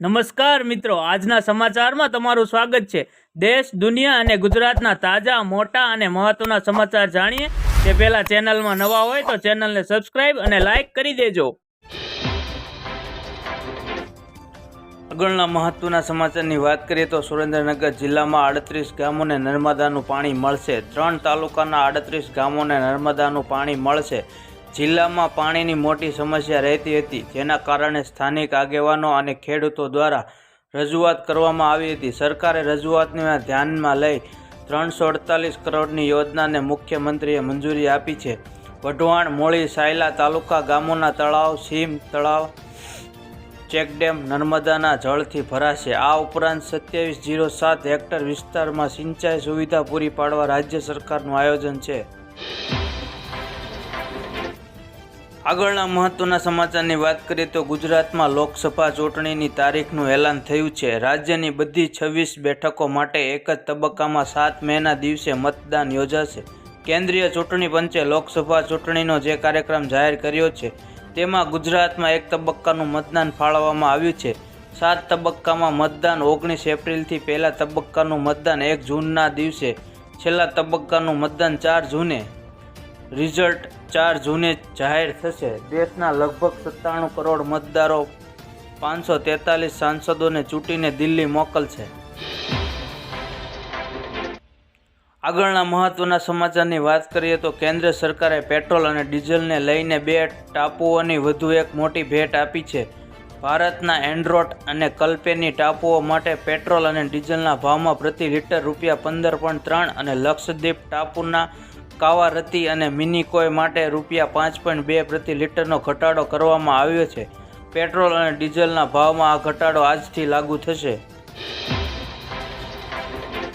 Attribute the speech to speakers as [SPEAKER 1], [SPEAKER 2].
[SPEAKER 1] નમસ્કાર મિત્રો, આજના સમાચારમાં તમારું સ્વાગત છે. દેશ, દુનિયા અને ગુજરાતના તાજા, મોટા અને મહત્વના સમાચાર જાણીએ. તે પહેલા ચેનલમાં નવા હોય તો ચેનલને સબસ્ક્રાઇબ અને લાઇક કરી દેજો. આગળના મહત્વના સમાચારની વાત કરીએ તો સુરેન્દ્રનગર જિલ્લામાં આડત્રીસ ગામોને નર્મદાનું પાણી મળશે. ત્રણ તાલુકાના આડત્રીસ ગામોને નર્મદાનું પાણી મળશે. જિલ્લામાં પાણીની મોટી સમસ્યા રહેતી હતી, જેના કારણે સ્થાનિક આગેવાનો અને ખેડૂતો દ્વારા રજૂઆત કરવામાં આવી હતી. સરકારે રજૂઆતને ધ્યાનમાં લઈ ત્રણસો અડતાલીસ કરોડની યોજનાને મુખ્યમંત્રીએ મંજૂરી આપી છે. વઢવાણ, મોળી, સાયલા તાલુકા ગામોના તળાવ, સીમ તળાવ, ચેકડેમ, નર્મદાના જળથી ભરાશે. આ ઉપરાંત સત્યાવીસ જીરો સાત હેક્ટર વિસ્તારમાં સિંચાઈ સુવિધા પૂરી પાડવા રાજ્ય સરકારનું આયોજન છે. આગળના મહત્વના સમાચારની વાત કરીએ તો ગુજરાતમાં લોકસભા ચૂંટણીની તારીખનું એલાન થયું છે. રાજ્યની બધી છવ્વીસ બેઠકો માટે એક જ તબક્કામાં સાત મેના દિવસે મતદાન યોજાશે. કેન્દ્રીય ચૂંટણી પંચે લોકસભા ચૂંટણીનો જે કાર્યક્રમ જાહેર કર્યો છે, તેમાં ગુજરાતમાં એક તબક્કાનું મતદાન ફાળવવામાં આવ્યું છે. સાત તબક્કામાં મતદાન ઓગણીસ એપ્રિલથી પહેલા તબક્કાનું મતદાન એક જૂનના દિવસે, છેલ્લા તબક્કાનું મતદાન ચાર જૂને. રિઝલ્ટ ચાર જૂને જાહેર થશે. દેશના લગભગ સત્તાણું કરોડ મતદારો પાંચસો તેતાલીસ સાંસદોને ચૂંટીને દિલ્હી મોકલશે. આગળના મહત્વના સમાચારની વાત કરીએ તો કેન્દ્ર સરકારે પેટ્રોલ અને ડીઝલને લઈને બે ટાપુઓની વધુ એક મોટી ભેટ આપી છે. ભારતના એન્ડ્રોટ અને કલ્પેની ટાપુઓ માટે પેટ્રોલ અને ડીઝલના ભાવમાં પ્રતિ લિટર રૂપિયા પંદર ત્રણ અને લક્ષદ્વીપ ટાપુના કાવારતી અને મિનિકોય માટે રૂપિયા પાંચ પોઈન્ટ બે પ્રતિ લિટરનો ઘટાડો કરવામાં આવ્યો છે. પેટ્રોલ અને ડીઝલના ભાવમાં આ ઘટાડો આજથી લાગુ થશે.